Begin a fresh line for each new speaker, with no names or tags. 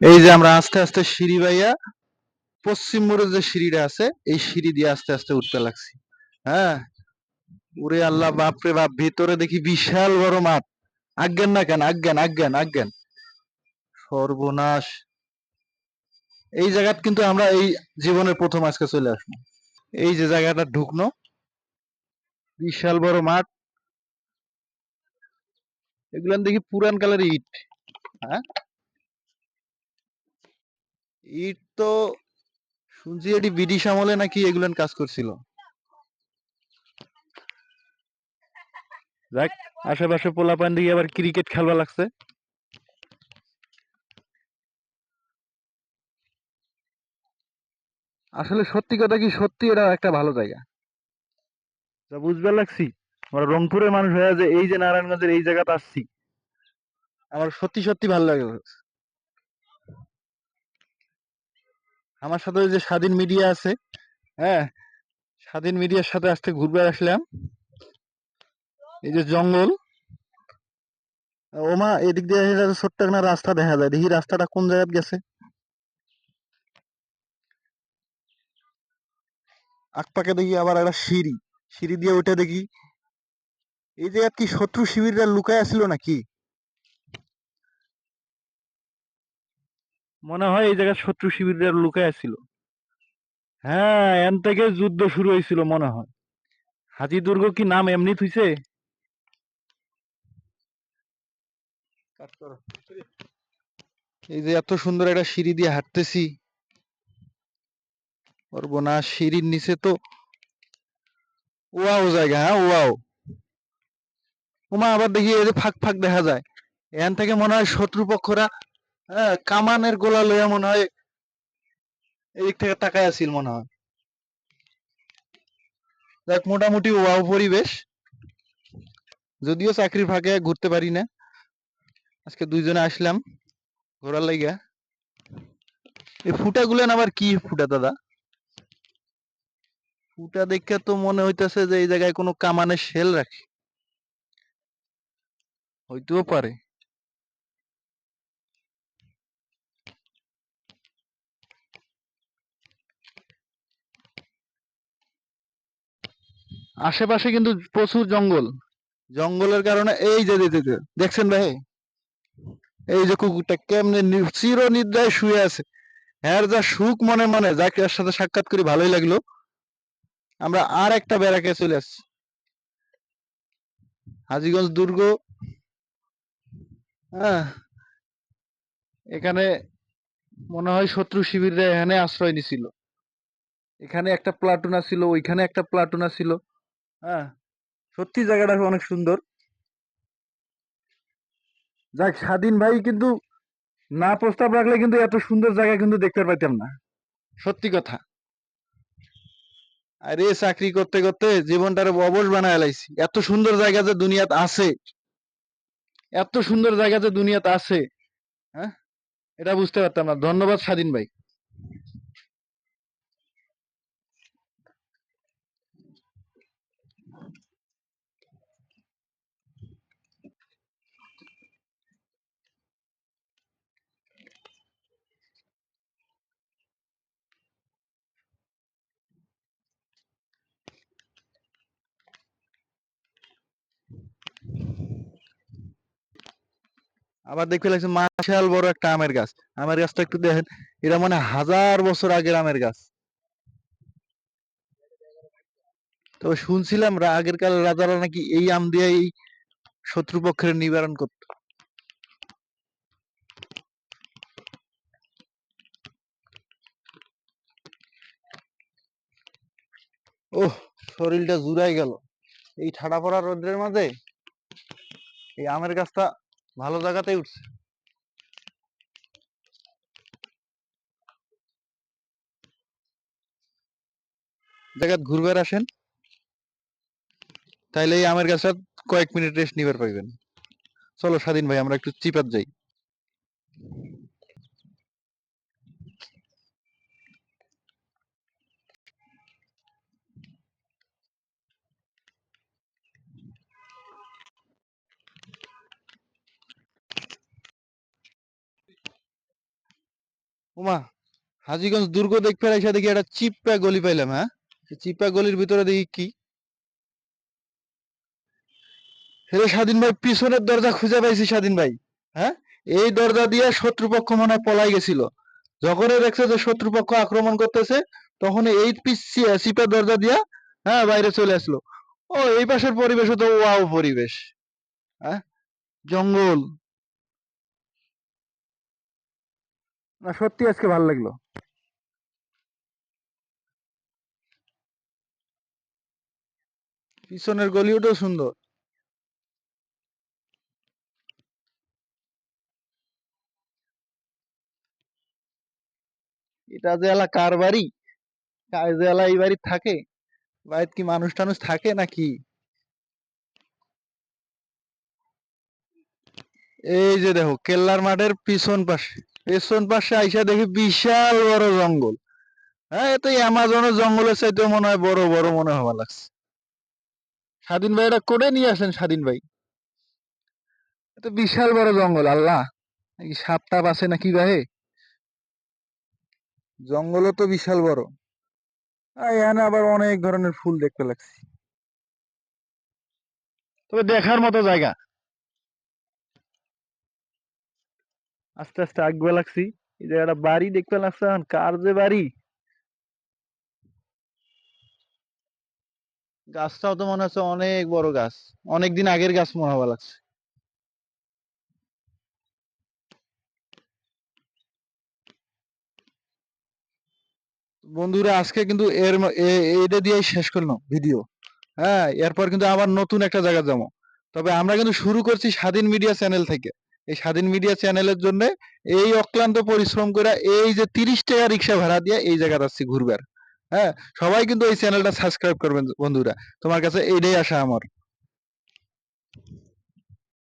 এই যে আমরা আস্তে আস্তে সিঁড়ি বাইয়া পশ্চিম মোড়ে যে সিঁড়িটা আছে, এই সিঁড়ি দিয়ে আস্তে আস্তে উঠতে লাগছি। হ্যাঁ? ওরে আল্লাহ, বাপরে বাপ, ভিতরে দেখি বিশাল বড় মাঠ। আজ্ঞান না কেন? আজ্ঞান আজ্ঞান আজ্ঞান। সর্বনাশ। এই জায়গাত কিন্তু আমরা এই জীবনের প্রথম আজকে চলে আসব। এই যে জায়গাটা ঢুকনো। বিশাল বড় মাঠ। এগুলান দেখি পুরান কালের ইট। হ্যাঁ? ইট তো শুনছি এটি ব্রিটিশ আমলে নাকি এগুলান কাজ করছিল। দেখ আশেপাশে পোলাপান দিকে আবার ক্রিকেট খেলবা লাগছে। আসলে সত্যি কথা কি সত্যি এটা একটা ভালো জায়গা। যা বুঝবার লাগছি আমরা রংপুরের মানুষ হয়ে যে এই যে নারায়ণগঞ্জের এই জায়গাতে আসছি। আমার সত্যি সত্যি ভালো লাগে। আমার সাথে যে স্বাধীন মিডিয়া আছে হ্যাঁ? স্বাধীন মিডিয়ার সাথে আজকে ঘুরবে আসলাম। এই যে জঙ্গল। ওমা, এদিক দিয়ে ছোট্ট একটা রাস্তা দেখা যায়। দেখি রাস্তাটা কোন জায়গায় গেছে। আকপাকে দেখি আবার একটা সিঁড়ি। সিঁড়ি দিয়ে ওইটা দেখি। এই জায়গা কি শত্রু শিবিররা লুকায় আছিল নাকি? মনে হয় এই জায়গায় শত্রু শিবিররা লুকায় ছিল হ্যাঁ এন থেকে যুদ্ধ শুরু হয়েছিল মনে হয়। হাজি দুর্গ কি নাম এমনি থুইছে? এই যে এত সুন্দর একটা সিঁড়ি দিয়ে হাঁটতেছি। পারব না সিঁড়ির নিচে তো ওয়াও জায়গা হ্যাঁ ওয়াও। ওমা আবার দেখি এই যে ফাঁক ফাঁক দেখা যায়। এখান থেকে মনে হয় শত্রুপক্ষরা হ্যাঁ কামানের গোলা লইয়া মনে হয় এদিক থেকে তাকায় আছিল মনে হয়। দেখ মোটামুটি ওয়াও পরিবেশ। যদিও চাকরির ফাঁকে ঘুরতে পারি না। আজকে দুইজনে আসলাম ঘোরার লাইগা। এই ফুটা গুলেন আবার কি ফুটা, দাদা? ফুটা দেখে তো মনে হইতেছে যে এই জায়গায় কোনো কামানের শেল রাখে। হইতেও পারে। আশেপাশে কিন্তু প্রচুর জঙ্গল। জঙ্গলের কারণে এই যে দেখছেন ভাই? এই যে কুকুরটা কেমনে চির নিদ্রায় শুয়ে আছে। হ্যার যা সুখ মনে মনে, যাকে সাথে সাক্ষাৎ করে, ভালোই লাগল। আমরা আর একটা ব্যারাকে চলে আসছি। হাজিগঞ্জ দুর্গ। হ্যাঁ এখানে মনে হয় শত্রু শিবিরে এখানে আশ্রয় নিছিল। এখানে একটা প্লাটুন ছিল, ওইখানে একটা প্লাটুন ছিল। হ্যাঁ সত্যি জায়গাটা অনেক সুন্দর। যাক, স্বাধীন ভাই কিন্তু না প্রস্তাব রাখলে কিন্তু এত সুন্দর জায়গা কিন্তু দেখতে পাইতাম না। সত্যি কথা। আরে, চাকরি করতে করতে জীবনটারে অবশ বানায় লাইছি। এত সুন্দর জায়গা যে দুনিয়াতে আছে। এত সুন্দর জায়গা যে দুনিয়াতে আছে। হ্যাঁ? এটা বুঝতে পারতাম না। ধন্যবাদ স্বাধীন ভাই। আবার দেখতে লাগছে মাশাল বড় একটা আমের গাছ। আমের গাছটা একটু দেখেন, এটা মানে হাজার বছর আগের আমের গাছ। তবে শুনছিলাম আগের কালে রাজারা নাকি এই আম দিয়ে এই শত্রুপক্ষের নিবারণ করত। ওহ, শরীরটা জুড়াই গেল। এই ঠাডা পড়া রোদ্রের মাঝে এই আমের গাছটা ভালো জায়গাতেই উঠছে। জায়গাত ঘুরবার আসেন তাইলে এই আমের গাছটা কয়েক মিনিট রেস্ট নিবার পাইবেন। চলো স্বাধীন ভাই, আমরা একটু চিপাত যাই। ওমা হাজিগঞ্জ দুর্গ দেখতে এসে দেখি একটা চিপ্পা গলি পাইলাম হ্যাঁ? চিপ্পা গলির ভিতরে দেখি কি? হেরে স্বাধীন ভাই, পিছনের দরজা খুঁজে পাইছি স্বাধীন ভাই হ্যাঁ? এই দরজা দিয়ে শত্রুপক্ষ মনে হয় পলাই গেছিল। যখনই দেখছে যে শত্রুপক্ষ আক্রমণ করতেছে তখন এই চিপা দরজা দিয়া হ্যাঁ বাইরে চলে আসলো। ও, এই পাশের পরিবেশও তো ওয়াও পরিবেশ হ্যাঁ? জঙ্গল। না সত্যি আজকে ভালো লাগল। পিছনের গলিওটাও সুন্দর। এটা যে এলা কার বাড়ি? যে এলা এই বাড়ি থাকে? বাড়িতে কি মানুষ টানুষ থাকে নাকি? এই যে দেখো, কেল্লার মাঠের পিছন পাশে। পেছন পাশে আইসা দেখি বিশাল বড় জঙ্গল। হ্যাঁ এত অ্যামাজনের জঙ্গলের চাইতে মনে হয় বড় বড় মনে হওয়া লাগছে। স্বাধীন ভাই এটা করে নিয়ে আসেন স্বাধীন ভাই? এত বিশাল বড় জঙ্গল আল্লাহ। সাপ টাপ আছে নাকি ভাই জঙ্গলও তো বিশাল বড়। এখানে আবার অনেক ধরনের ফুল দেখতে লাগছি। তবে দেখার মতো জায়গা। আস্তে আস্তে আগবে লাগছি। এই জায়গাটা বাড়ি দেখতে লাগছে এখন, কার যে বাড়ি? গাছটাও তো মনে হচ্ছে অনেক বড় গাছ। অনেকদিন আগের গাছ মনে হওয়া লাগছে। বন্ধুরা, আজকে কিন্তু এর এটা দিয়েই শেষ করলাম ভিডিও হ্যাঁ এরপর কিন্তু আবার নতুন একটা জায়গা যাব। তবে আমরা কিন্তু শুরু করছি স্বাধীন মিডিয়া চ্যানেল থেকে। এই স্বাধীন মিডিয়া চ্যানেলের জন্য এই অক্লান্ত পরিশ্রম করে এই যে তিরিশ টাকা রিক্সা ভাড়া দিয়ে এই জায়গা আসছি ঘুরবার। হ্যাঁ সবাই কিন্তু এই চ্যানেলটা সাবস্ক্রাইব করবেন বন্ধুরা। তোমার কাছে এটাই আশা আমার।